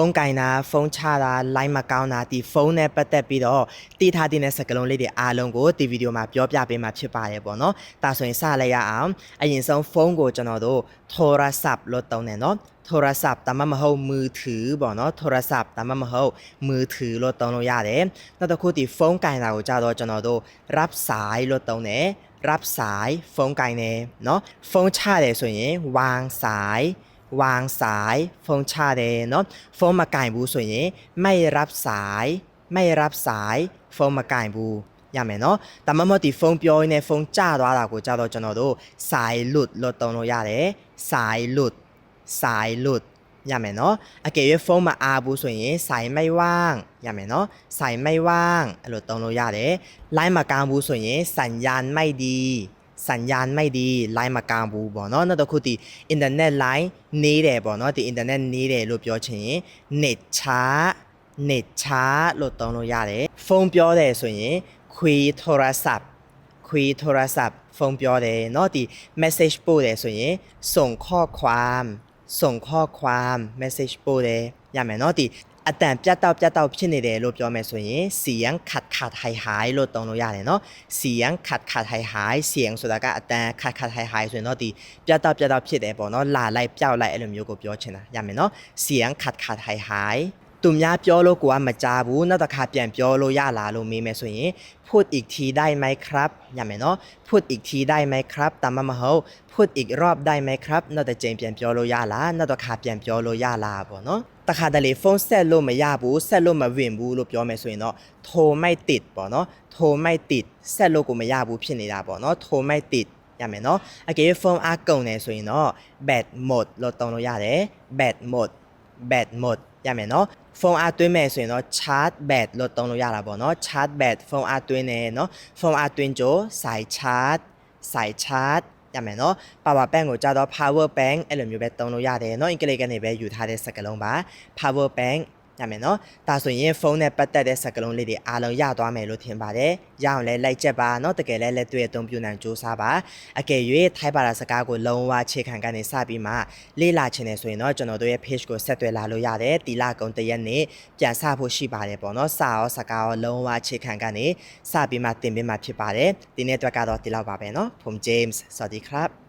ုန်းကင်တာဖုန်းချတာ line မကောင်းတာဒီဖုန်းနဲ့ပတ်သက်ပြီးတော့တည်ထားတဲ့စကလုံးလေးတွေအားလုံးကိုဒီဗီဒီယိုမှာပြောပြပေးမှာဖြစ်ပါတယ်ပေါ့နော်ဒါဆိုရင်စလိုက်ရအောင်အရင်ဆုံးဖုန်းကိုကျွန်တော်တို့ Torasap လို့သုံးတယ်နော် Torasap ဒါမှမဟုတ်มือถือပေါ့နော် Torasap ဒါမှမဟုတ်มือถือလို့သုံးလို့ရတယ်နောက်တစ်ခုဒီဖုန်းကင်တာကိုကြတော့ကျွန်တော်တို့ รับสายလို့သုံးတယ် รับสายဖုန်းကင်တယ်เนาะဖုန်းချတယ်ဆိုရင်วางสาย วางสายဖုန်းချတယ်เนาะဖုန်းမကင်ဘူးဆိုရင်ไม่รับสาย ไม่รับสายဖုန်းမကင်ဘူးရမယ်เนาะဒါမှမဟုတ်ဒီဖုန်းပြောရင်းနဲ့ဖုန်းကျသွားတာကိုကြတော့ကျွန်တော်တို့สายหลุดလို့သုံးလို့ရတယ်สายหลุดสายหลุดရမယ်เนาะအကယ်၍ဖုန်းမအားဘူးဆိုရင်สายไม่ว่างရမယ်เนาะสายไม่ว่างအဲ့လိုသုံးလို့ရတယ် line မကောင်းဘူးဆိုရင်สัญญาณไม่ดี สัญญาณไม่ดี line မကောင်းဘူးပေါ့နော်နောက်တစ်ခုဒီ internet line နေတယ်ပေါ့နော်ဒီ internet နေတယ်လို့ပြောချင်ရင် net ချာ net ချာလို့သုံးလို့ရတယ်ဖုန်းပြောတယ်ဆိုရင်ခွေโทรศัพท์ခွေโทรศัพท์ဖုန်းပြောတယ်เนาะဒီ message ပို့တယ်ဆိုရင်ส่งข้อความส่งข้อความ message ပို့တယ်ရမယ်เนาะဒီ အတန်ပြတ်တောက်ပြတ်တောက်ဖြစ်နေတယ်လို့ပြောမယ်ဆိုရင်စီယန်ခတ်ခတ်ဟိုင်ဟိုင်လို့တုံလို့ရတယ်နော်စီယန်ခတ်ခတ်ဟိုင်ဟိုင်စီယန်ဆိုတာကအတန်ခတ်ခတ်ဟိုင်ဟိုင်ဆိုရင်တော့ဒီပြတ်တောက်ပြတ်တောက်ဖြစ်တယ်ပေါ့နော်လာလိုက်ပြောက်လိုက်အဲ့လိုမျိုးကိုပြောချင်တာရမယ်နော်စီယန်ခတ်ခတ်ဟိုင်ဟိုင် သူများပြောလို့ကိုကမကြားဘူးနောက်တစ်ခါပြန်ပြောလို့ရလားလို့မေးမယ်ဆိုရင် พูดอีกทีได้ไหมครับရမယ်เนาะ พูดอีกทีได้ไหมครับတမမဟုတ် พูดอีกรอบได้ไหมครับနောက်တစ်ကြိမ်ပြန်ပြောလို့ရလားနောက်တစ်ခါပြန်ပြောလို့ရလားပေါ့เนาะတခါတလေဖုန်းဆက်လို့မရဘူးဆက်လို့မဝင်ဘူးလို့ပြောမယ်ဆိုရင်တော့โทรไม่ติดပေါ့เนาะโทรไม่ติดဆက်လို့ကိုမရဘူးဖြစ်နေတာပေါ့เนาะโทรไม่ติดရမယ်เนาะအကယ်ဖုန်းအားကုန်နေဆိုရင်တော့ bad mode လို့တောင်းလို့ရတယ် bad mode bad mode ရမယ်เนาะ ဖုန်းအားသွင်းမယ်ဆိုရင်တော့ charge bad လို့တောင်းလို့ရတာပေါ့เนาะ charge bad ဖုန်းအားသွင်းနေเนาะဖုန်းအားသွင်းကြสายชาร์จสายชาร์จရမယ်เนาะ power bank ကိုကြာတော့ power bank အဲ့လိုမျိုးပဲသုံးလို့ရတယ်เนาะအင်္ဂလိပ်ကနေပဲယူထားတဲ့စကားလုံးပါ power bank ရမယ်เนาะဒါဆိုရင်ဖုန်းနဲ့ပတ်သက်တဲ့စကားလုံးလေးတွေအားလုံးရသွားမယ်လို့ထင်ပါတယ်ရအောင်လဲလိုက်ချက်ပါเนาะတကယ်လဲလက်တွေ့အသုံးပြုနိုင်ကြိုးစားပါအကယ်၍ထိုက်ပါတာစကားကိုလုံးဝခြေခံကနေစပြီးမှလေ့လာချင်တယ်ဆိုရင်တော့ကျွန်တော်တို့ရဲ့ page ကိုဆက်သွယ်လာလို့ရတယ်တီလာကုံတရက်နေ့ပြန်စဖို့ရှိပါတယ်ပေါ့เนาะစာရောစကားရောလုံးဝခြေခံကနေစပြီးမှသင်ပေးမှာဖြစ်ပါတယ်ဒီနေ့အတွက်ကတော့ဒီလောက်ပါပဲเนาะผม James สวัสดีครับ